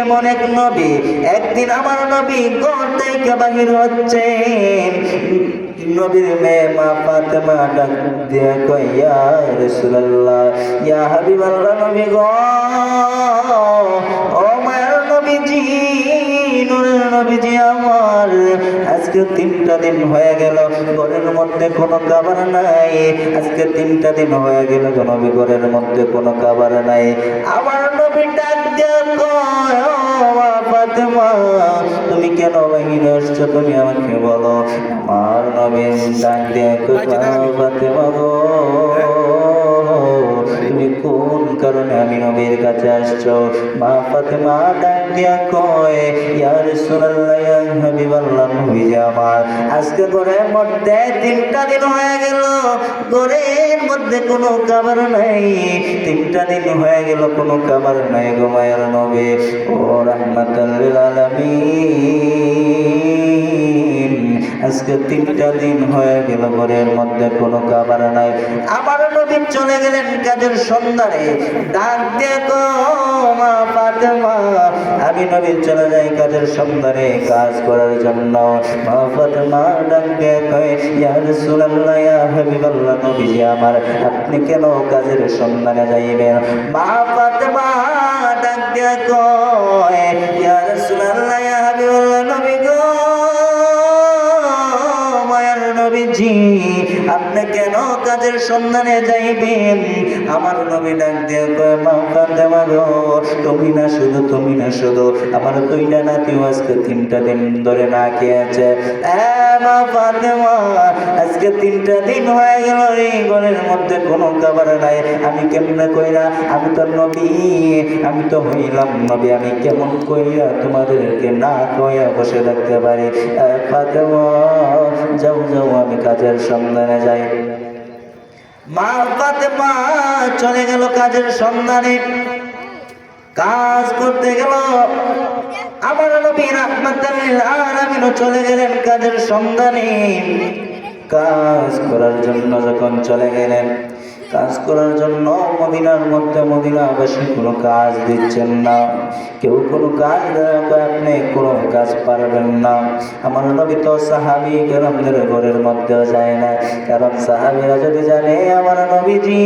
এমন এক নবী। একদিন আমার নবী ঘর থেকে বাহির হচ্ছেন। নবীর মেয়ে মা ফাতেমা ডাক দিয়ে কয়, ইয়া রাসূলুল্লাহ, ইয়া নবী গো, ও মায়ের নবীজি, নূরের নবীজি আমার, আজকে তিনটা দিন হয়ে গেল, ঘরের মধ্যে কোনো খাবার নাই। আজকে তিনটা দিন হয়ে গেল নবী ঘরের মধ্যে কোনো খাবার নাই। আমার নবী ডাক দিয়ে কয় ফাতেমা তুমি কেন বাহির আসছো? তুমি আমাকে বলো। আমার নবী ডাক দিয়ে কয় ফাতেমা গো তুমি কোন কারণে আমি নবীর কাছে আসছো। মা ফাতেমা ডাক দিয়া কয়, ইয়া রাসূলুল্লাহ, ইয়া হাবিবাল্লাহ, নবী আমার। আজকে ঘরের মধ্যে তিনটা দিন হয়ে গেল। ঘরের মধ্যে কোনো খাবার নাই। তিনটা দিন হয়ে গেল, কোনো খাবার নাই গো মায়ের নবী। ও রাহমাতাল লিল আলামিন। আজকে তিনটা দিন হয়ে গেল ঘরের মধ্যে কোনো খাবার নাই। আমার নবী চলে গেলেন কাজের সন্ধানে। ডাক গো মা ফাতেমা। আমি চলে যাই কাজের কাজ করার জন্য। মা ফাতেমা ডাক কয়, ইয়া রাসূলুল্লাহ হাবিবাল্লাহ, নবীজি আমার, আপনি কেন কাজের সন্ধানে যাইবেন? মা ফাতেমা ডাক দিয়ে নবীজি, আপনি কেন কাজের সন্ধানে যাইবেন? আমার নবী ডাক দিয়ে তুমি না শুধু, তুমি না শুধু, আমার দুইটা নাতিও আজকে তিনটা দিন ধরে না খেয়েছে। এ মা আজকে তিনটা দিন হয়ে গেল, এই ঘরের মধ্যে কোনো খাবার নাই। আমি কেমনে কইরা, আমি তো নবী, আমি তো হইলাম নবী, আমি কেমন কইরা তোমাদেরকে না কইয়া বসে থাকতে পারি? ফাতেমা, যাও যাও, আমি কাজের সন্ধানে যাই। মা ফাতেমা চলে গেল কাজের সন্ধানে। কাজ করতে গেল। আমার নবী রাহমাতাল আলামিন চলে গেলেন কাজের সন্ধানে। কাজ করার জন্য যখন চলে গেলেন, কাজ করার জন্য মদিনার মধ্যে মদিনাবাসী কোনো কাজ দিচ্ছেন না। কেউ কোনো কাজ দেওয়া আপনি কোনো কাজ পারবেন না। আমার নবী তো সাহাবি কেরামদের ঘরের মধ্যেও যায় না। কারণ সাহাবিরা যদি জানে, আমার নবীজি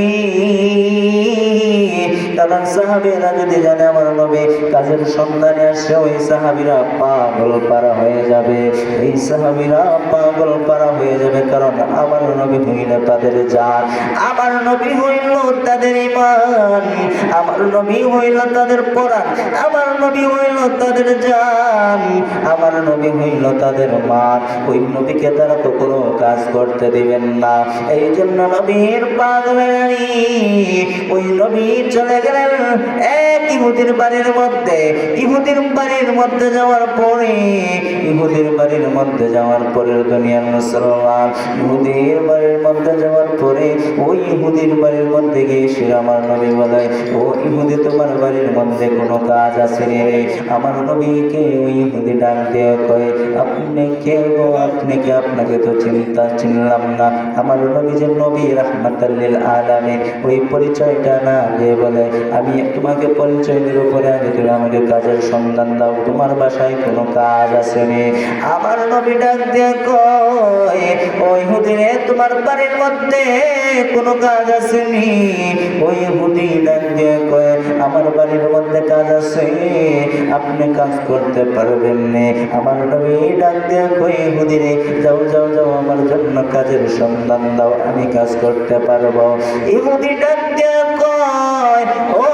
কারণ সাহাবিরা যদি জানে আমার নবী, কাজের সন্ধানে আসে ওই সাহাবিরা পাগল পারা হয়ে যাবে। এই সাহাবিরা পাগল পারা হয়ে যাবে কারণ আমার নবী হইল তাদের জান আমার নবী হইল তাদের ইমান আমার নবী হইল তাদের পরাণ, আমার নবী হইল তাদের জান, আমার নবী হইল তাদের মান। ওই নবীকে তারা তো কোনো কাজ করতে দিবেন না। এই জন্য নবীর পাগলারি ওই নবী চলে গেলেন এক ইহুদির বাড়ির মধ্যে, ইহুদির বাড়ির মধ্যে যাওয়ার পরে, ইহুদির বাড়ির মধ্যে যাওয়ার পরে দুনিয়ার মুসলমান, ইহুদির বাড়ির মধ্যে যাওয়ার পরে ওই ইহুদির বাড়ির মধ্যে গিয়ে সে আমার নবী বলে, ও ইহুদি, তোমার বাড়ির মধ্যে কোনো কাজ আছে রে? আমার নবীকে ওই ইহুদি ডাক দিয়ে কয়, আপনি কে গো? আপনি কে আপনাকে তো চিন্তা, চিনলাম না? আমার নবী যে নবী রাহমাতাল্লিল আলামিন, ওই পরিচয়টা না দিয়ে বলে, আমি তোমাকে পরিচয় দিব পরে আগে তুমি আমাকে কাজের সন্ধান দাও, তোমার বাসায় কোনো কাজ আসেনি আমার নবী ডাক দিয়ে কয় ওই তোমার বাড়ির মধ্যে কোনো কাজ আসেনি ওই হুদি ডাক দিয়ে কয়, আমার বাড়ির মধ্যে কাজ আছে, আপনি কাজ করতে পারবেন না। আমার নবী ডাক দিয়ে কই হুদিরে যাও যাও যাও, আমার জন্য কাজের সন্ধান দাও, আমি কাজ করতে পারব। ইহুদি ডাক দিয়ে কয়, ও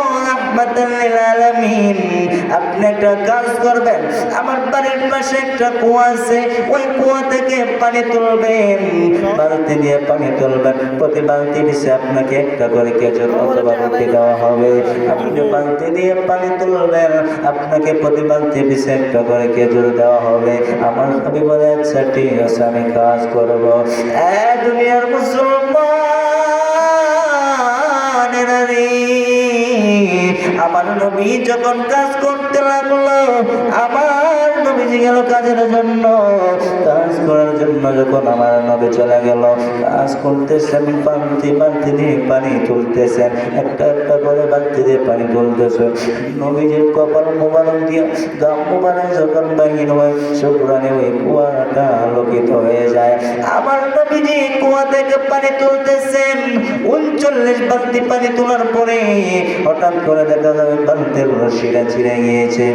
লিল আপনি একটা কাজ করবেন। আমার বাড়ির পাশে একটা কুয়া আছে, ওই কুয়া থেকে পানি তুলবেন। বালতি দিয়ে পানি তুলবেন। প্রতি বালতি পিছে আপনাকে একটা করে কেজর অথবা রুটি দেওয়া হবে। আপনি বালতি দিয়ে পানি তুলবেন। আপনাকে প্রতি বালতি পিছে একটা করে কেজর দেওয়া হবে। আমার নবী বলে আচ্ছা ঠিক আছে, আমি কাজ করব। এ দুনিয়ার মুসলমান আমার নবী যখন কাজ করতে লাগল আমার নবীজি গেল কাজের জন্য। কাজ করার জন্য যখন আমার নবী চলে গেল, কাজ করতেছেন বালতি বালতি দিয়ে পানি তুলতেছেন, একটা একটা করে বালতি দিয়ে পানি তুলতেছেন। নবীজির কপাল মোবারক দিয়ে গাম মোবারক যখন বাহির হয় শুক্রানে ওই কুয়াটা আলোকিত হয়ে যায়। আমার নবীজি কুয়া থেকে পানি তুলতেছেন, উনচল্লিশ বালতি পানি তোলার পরে হঠাৎ করে দেখা যাবে বালতির রশিটা ছিঁড়ে গিয়েছে।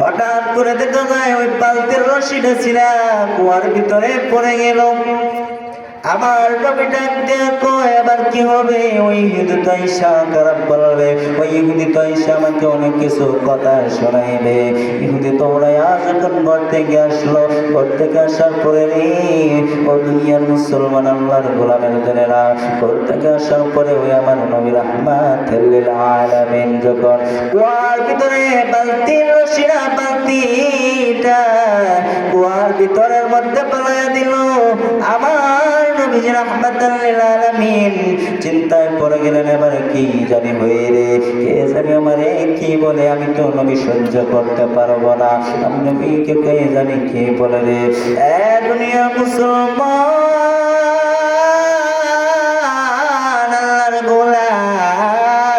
হঠাৎ করে দেখা যায় ওই বালতির রশিটা ছিঁড়া কুয়ার ভিতরে পড়ে গেল। আমার নবী ডাক দেখো, এবার কি হবে? ওই ইহুদি তো খারাপ বলবে। ওই ইহুদি তো আমাকে অনেক কিছু কথা শোনাইবে। ইহুদি তো ওরা যখন ঘর থেকে আসলো। ঘর থেকে আসার পরে রে, ও দুনিয়ার মুসলমান আল্লাহর গোলামের জনেরা। ঘর থেকে আসার পরে ওই আমার নবী রহমাত আলামিন যখন কুয়ার ভিতরে বালতি রশিরা বালতিটা কুয়ার ভিতরের মধ্যে পালাইয়া দিল, আমার চিন্তায় পড়ে গেলেন, এবার কি জানি হয়ে রে? কে জানি আমারে কি বলে? আমি তো নবী সহ্য করতে পারব না। আমি নবীকে কে জানি কি বলে রে? এ দুনিয়া মুসলমান, আল্লাহর গোলাম।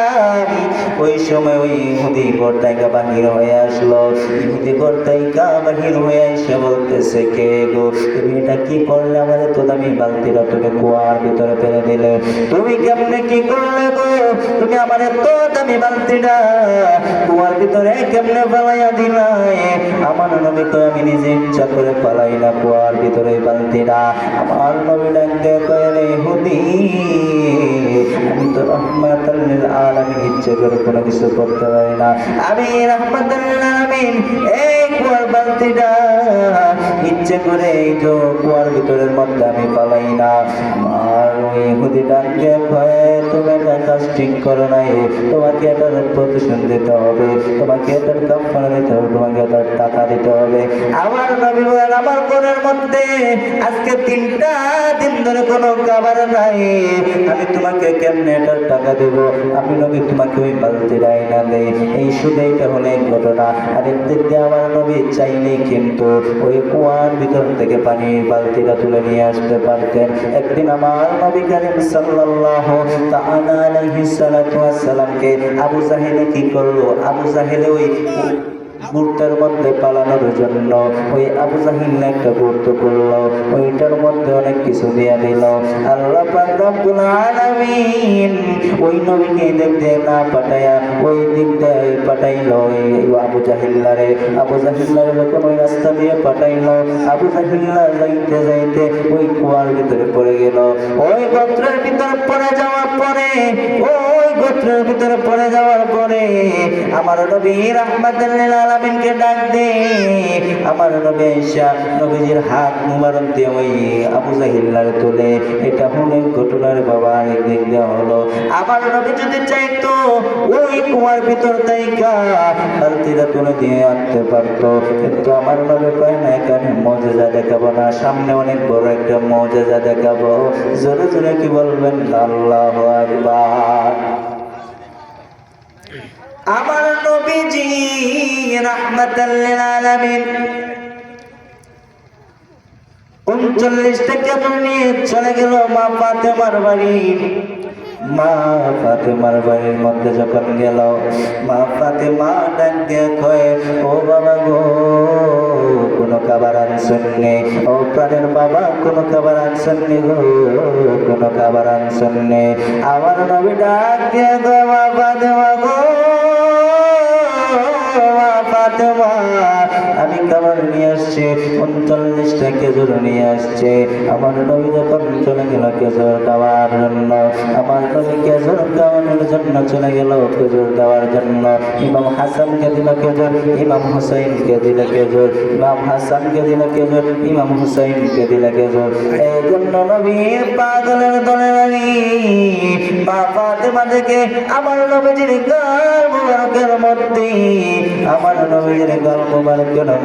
ওই সময় ওই ইহুদি গর্দাইকা বাহির হয়ে আসলো ইহুদি গর্দাইকা বাহির হয়ে এসে বলতেছে, কে গো? তুমি এটা কি করলে আমাদের তো দামি বালতিটা তুমি কুয়ার ভিতরে ফেলে দিলে? তুমি কেমনে কি করলে গো? তুমি আমার তো দামি বালতিটা কুয়ার ভিতরে কেমনে ফেলাইয়া দিলাই আমার নবীকে আমি নিজে ইচ্ছা করে পালাই না কুয়ার ভিতরে এই বালতিটা আমার নবী ডাকতে কয়ে ইহুদি আমি তো রহমাতাল্লিল ইচ্ছে করে কোনো কিছু করতে পারি না। আমি রহমাতাল্লিল আলামিন, এই কুয়ার বালতিটা ইচ্ছে করে এই তো কুয়ার ভিতরের মধ্যে আমি পালাই না। কাজ ঠিক করো নাই। তোমাকে এটার প্রতিশোধ দিতে হবে, তোমাকে এটার কাপড় দিতে হবে, তোমাকে এটার টাকা দিতে হবে। আমার নবী বলেন, আমার ঘরের মধ্যে আজকে তিনটা দিন ধরে কোনো খাবার নাই। আমি তোমাকে কেমনে এটার টাকা দেব? আমি নবী তোমাকে ওই বালতি দেয় না দেয় এই শুধু এইটা হলে ঘটনা। আর একদিক দিয়ে আমার নবী চাইলে কিন্তু ওই কুয়ার ভিতর থেকে পানির বালতিটা তুলে নিয়ে আসতে পারতেন। একদিন আমার নবী করিম সাল্লাল্লাহু তাআলা ওয়াস সালামকে আবু জাহেলে কি করল? আবু জাহেলে ওই মুহূর্তের মধ্যে পালানোর জন্য। ওই আবু জাহিল একটা গুরুত্ব করল। ওইটার মধ্যে অনেক কিছু দিয়ে দিল। আল্লাহ ওই নবীকে দেখতে না পাঠায়া ওই দিক দিয়ে পাঠাইলো। আবু জাহিল্লারে আবু জাহিল্লারে যখন ওই রাস্তা দিয়ে পাঠাইলো, আবু জাহিল্লা যাইতে যাইতে ওই কুয়ার ভিতরে পড়ে গেল। ওই গোত্রের ভিতরে পড়ে যাওয়ার পরে, ওই গোত্রের ভিতরে পড়ে যাওয়ার পরে আমার নবী রাহমাতুল্লিল আলামিনকে ডাক দে। আমার নবী নবীজির হাত মুবারক দিয়ে ওই আবু জাহিল্লার তোলে। এটা ঘটনার বাবা দেওয়া হলো। আমার নবী যদি চাইতো, ওই কুয়ার ভিতর তাইকা তুলে দিয়ে আনতে পারতো। কিন্তু আমার নবী কয়, না এখানে মজেজা দেখাবো না। সামনে অনেক বড় একটা মজেজা দেখাবো। জোরে জোরে কি বলবেন? আল্লাহ আকবার। আমার নবীজি কেমন নিয়ে চলে গেল মা ফাতেমার বাড়ি। মা ফাতেমার বাড়ির মধ্যে যখন গেল, মা ফাতেমা ডাক দিয়ে কয়ে, ও বাবা গো, কোনো খাবার আনছেন নেই ও প্রাণের বাবা, কোনো খাবার আনছেন নেই গো, কোনো খাবার আনছেন নেই আমার নবী ডাক দিয়ে গো মা ফাতেমা গো মা ফাতেমা আমি খাবার নিয়ে আসছি উনচল্লিশটা খেজুর নিয়ে আসছে। আমার নবী যখন চলে গেল খেজুর খাওয়ার জন্য, আমার নবী খেজুর খাওয়ানোর জন্য চলে গেল খেজুর খাওয়ার জন্য। ইমাম হাসানকে দিল খেজুর, ইমাম হুসাইনকে দিল খেজুর, ইমাম হাসানকে দিল খেজুর, ইমাম হুসাইনকে দিল খেজুর। এই জন্য নবীর পাগলের দলে লাগি মা ফাতেমা থেকে আমার নবীজির গাল মুবারকের মধ্যে। আমার নবীজির গাল মুবারকের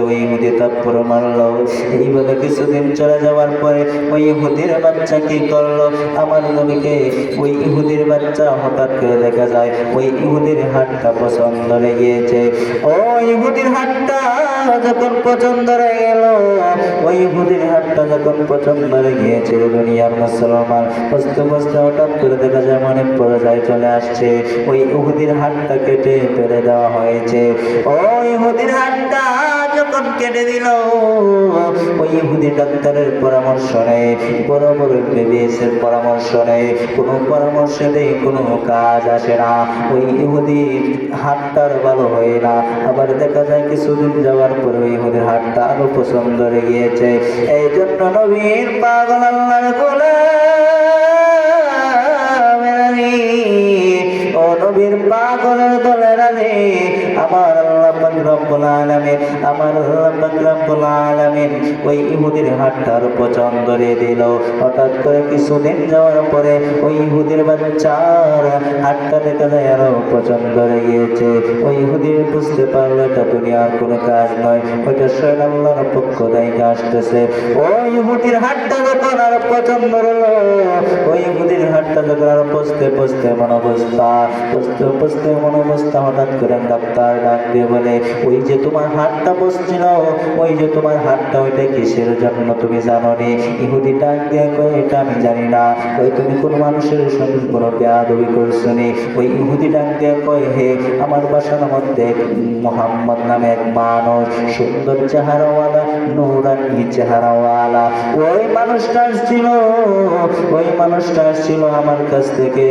ওই ইহুদি তাপ্পর মারলো এইভাবে কিছুদিন চলে যাওয়ার পরে ওই ইহুদির বাচ্চা কি করল? আমার নবীকে ওই ইহুদির বাচ্চা হঠাৎ করে দেখা যায়, ওই ইহুদির হাটটা পছন্দ লেগেছে। ও ইহুদির যখন পছন্দ হয়ে গেল ওই ইহুদির হাতটা যখন পছন্দ গিয়েছিল দুনিয়ার মুসলমান, বসতে বসতে হঠাৎ করে দেখা যায় মনে পড়ে যায়, চলে আসছে। ওই ইহুদির হাতটা কেটে ফেলে দেওয়া হয়েছে। ওই ইহুদির হাতটা যখন কেটে দিল ওই ইহুদি ডাক্তারের পরামর্শ নেয় পরামর্শ নেয়, কোনো পরামর্শ কোনো কাজ আসে না। ওই ইহুদি হাতটার ভালো হয় না। আবার দেখা যায় কিছুদিন যাওয়ার পরে ওই ইহুদির হাতটা আরও পছন্দ হয়ে গিয়েছে। এই জন্য নবীর পাগল গোলামের নবীর পাগলের দলের রে আমার আল্লাহ রব্বুল আলামিন, আমার আল্লাহ রব্বুল আলামিন ওই ইহুদির হাতটার পছন্দ রে দিল। হঠাৎ করে কিছুদিন যাওয়ার পরে ওই ইহুদির বাচ্চার হাতটা দেখা যায় আরও পছন্দ হয়ে গিয়েছে। ওই ইহুদির বুঝতে পারল এটা দুনিয়ার কোনো কাজ নয়, ওইটা স্বয়ং আল্লাহর পক্ষ থেকে আসতেছে। ওই ইহুদির হাতটা যখন আর পছন্দ হলো হাতটা যখন আর পচতে পচতে মনোবস্থা পচতে পচতে হঠাৎ করে ডাক্তার ডাক দিয়ে বলে, ওই যে তোমার হাতটা বসছিল, ওই যে তোমার হাতটা, ওইটা কিসের জন্য তুমি জানো নি ইহুদি ডাক দিয়ে কয়, এটা আমি জানি না। ওই তুমি কোনো মানুষের সঙ্গে কোনো বেয়াদবি করছ নি ওই ইহুদি ডাক দিয়ে কয়, হে, আমার বাসার মধ্যে মোহাম্মদ নামে এক মানুষ, সুন্দর চেহারাওয়ালা, নুরানি চেহারাওয়ালা। ওই মানুষটা ছিল, ওই মানুষটা আসছিল আমার কাছ থেকে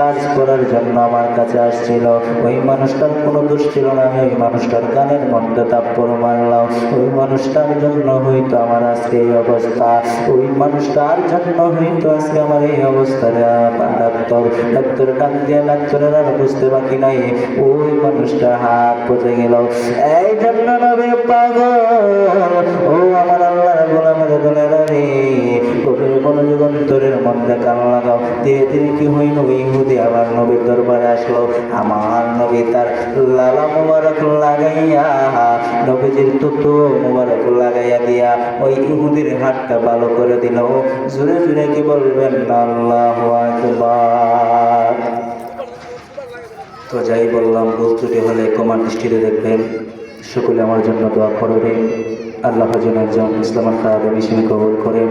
কাজ করার জন্য আমার কাছে আসছিল। ওই মানুষটার কোনো দোষ ছিল না, আমি ওই মানুষটার গানের মধ্যে তাপ্পর মারলাম। ওই মানুষটার জন্য হয়তো আমার আজকে এই অবস্থা। ওই মানুষটার জন্য হয়তো আজকে আমার এই অবস্থা ডাক্তার। ডাক্তার ডাক দিয়ে ডাক্তারের আর বুঝতে বাকি নাই। ওই মানুষটা হাত পচে গেল। এই জন্য নবে পাগল, ও আমার আল্লাহর গোলামের দলের রে কবির মনোযোগ অন্তরের মধ্যে কান লাগাও। ধীরে ধীরে কি হইল? ইহুদি, আমার নবীর দরবারে আসলো। আমার নবী তার লালা মুবারক লাগাইয়া, নবীজির তুতু মুবারক লাগাইয়া দিয়া ওই ইহুদির হাতটা ভালো করে দিল। জোরে জোরে কি বলবেন? আল্লাহ আকবার। তো যাই বললাম ত্রুটি হলে কমার দৃষ্টিতে দেখবেন। সকলে আমার জন্য দোয়া করবেন আল্লাহ যেন একজন ইসলামের খারাপ হিসেবে কবল করেন।